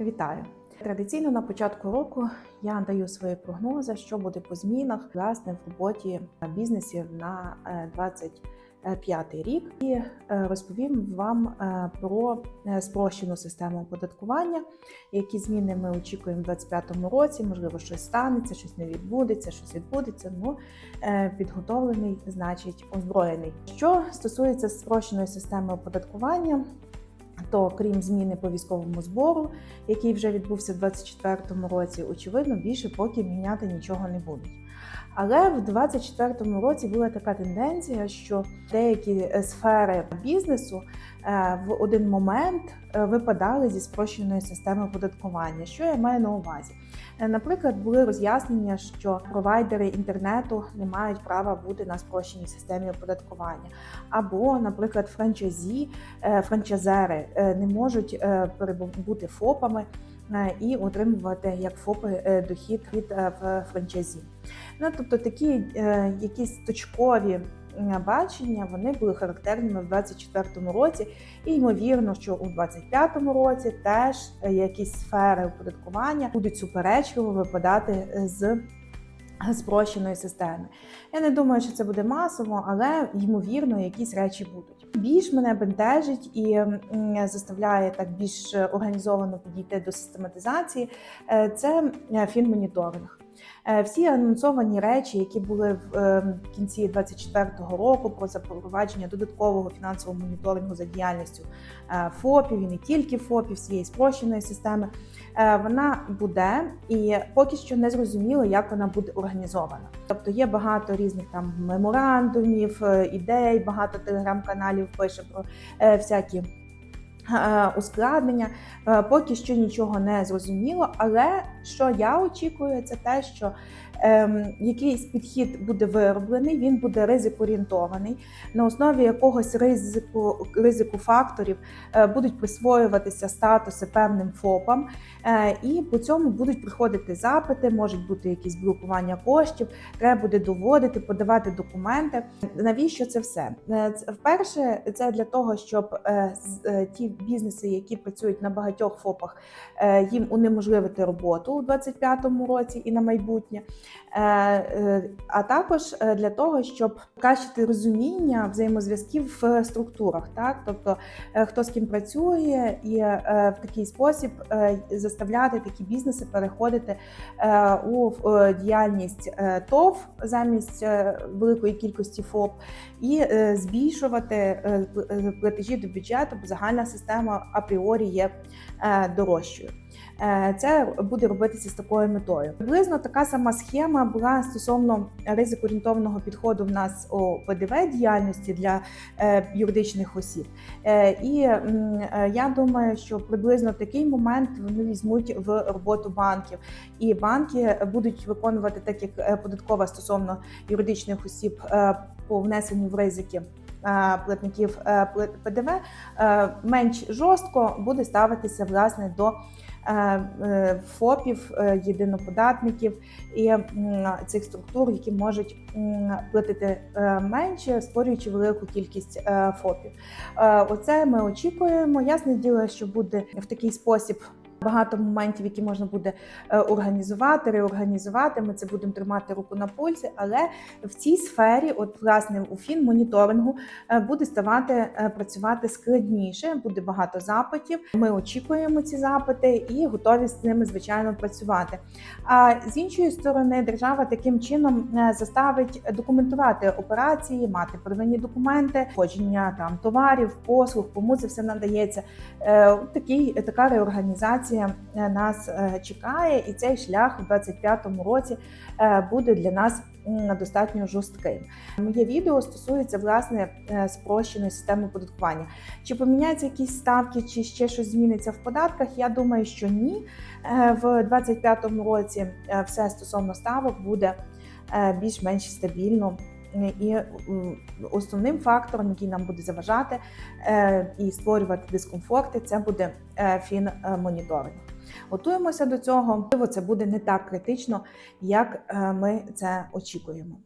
Вітаю! Традиційно на початку року я даю свої прогнози, що буде по змінах власне в роботі бізнесів на е, 25 рік, і е, розповім вам е, про е, спрощену систему оподаткування, які зміни ми очікуємо в 2025 році. Можливо, щось станеться, щось не відбудеться, щось відбудеться. Ну е, підготовлений, значить озброєний. Що стосується спрощеної системи оподаткування. То крім зміни по військовому збору, який вже відбувся в 2024 році, очевидно, більше поки міняти нічого не будуть. Але в 2024 році була така тенденція, що деякі е, сфери бізнесу е, в один момент е, випадали зі спрощеної системи оподаткування. Що я маю на увазі? Наприклад, були роз'яснення, що провайдери інтернету не мають права бути на спрощеній системі оподаткування, або, наприклад, франчайзі, франчайзери не можуть бути ФОПами і отримувати як ФОПи е, дохід від е, франчайзі. Ну тобто такі е, якісь точкові бачення вони були характерними в 2024 році, і ймовірно, що у 2025 році теж е, якісь сфери оподаткування будуть суперечливо випадати е, з спрощеної системи. Я не думаю, що це буде масово, але ймовірно, якісь речі будуть. Більш мене бентежить і заставляє так більш організовано підійти до систематизації. е, Це е, фінмоніторинг. Е, Всі анонсовані речі, які були в е, кінці 2024 року про запровадження додаткового фінансового моніторингу за діяльністю е, ФОПів і не тільки ФОПів, всієї спрощеної системи, вона буде і поки що не зрозуміло, як вона буде організована. Тобто є багато різних там меморандумів, ідей, багато телеграм-каналів пише про всякі. Е, Ускладнення Е, поки що нічого не зрозуміло, але що я очікую, це те, що ем, якийсь підхід буде вироблений, він буде ризик-орієнтований, на основі якогось ризику, ризику факторів е, будуть присвоюватися статуси певним ФОПам, е, і по цьому будуть приходити запити, можуть бути якісь блокування коштів, треба буде доводити, подавати документи. Навіщо це все? Е, Вперше це для того, щоб е, е, ті бізнеси, які працюють на багатьох ФОПах, е, їм унеможливити роботу у 2025 році і на майбутнє. Е, е, А також для того, щоб покращити розуміння взаємозв'язків в структурах, так тобто хто з ким працює, і в такий спосіб заставляти такі бізнеси переходити у діяльність ТОВ замість великої кількості ФОП і збільшувати пл- платежі до бюджету, бо загальна система апріорі є е, дорожчою. Е, Це буде робитися з такою метою. Приблизно така сама схема була стосовно ризик-орієнтованого підходу в нас у ПДВ діяльності для е, юридичних осіб. І я думаю, що приблизно такий момент вони візьмуть в роботу банків, і банки будуть виконувати так, як податкова стосовно юридичних осіб по внесенню в ризики. Е, Платників е, ПДВ е, менш жорстко буде ставитися власне до ФОПів, єдиноподатників і цих структур, які можуть платити менше, створюючи велику кількість ФОПів. Оце ми очікуємо. Ясне діло, що буде в такий спосіб. Багато моментів, які можна буде е, організувати, реорганізувати. Ми це будемо тримати руку на пульсі, але в цій сфері, от власне у фінмоніторингу, е, буде ставати е, працювати складніше, буде багато запитів. Ми очікуємо ці запити і готові з ними звичайно працювати. А з іншої сторони, держава таким чином заставить документувати операції, мати первинні документи, входження там товарів, послуг, кому це все надається. Такий така реорганізація е, нас е, чекає, і цей шлях у 2025 році е, буде для нас достатньо жорстким. Моє відео стосується власне спрощеної системи оподаткування. Чи поміняються якісь ставки, чи ще щось зміниться в податках? Я думаю, що ні. В 2025 році все стосовно ставок буде більш-менш стабільно. Е, І основним фактором, який нам буде заважати е, і створювати дискомфорти, це буде е, фінмоніторинг. Готуємося до цього. Це буде не так критично, як е, ми це очікуємо.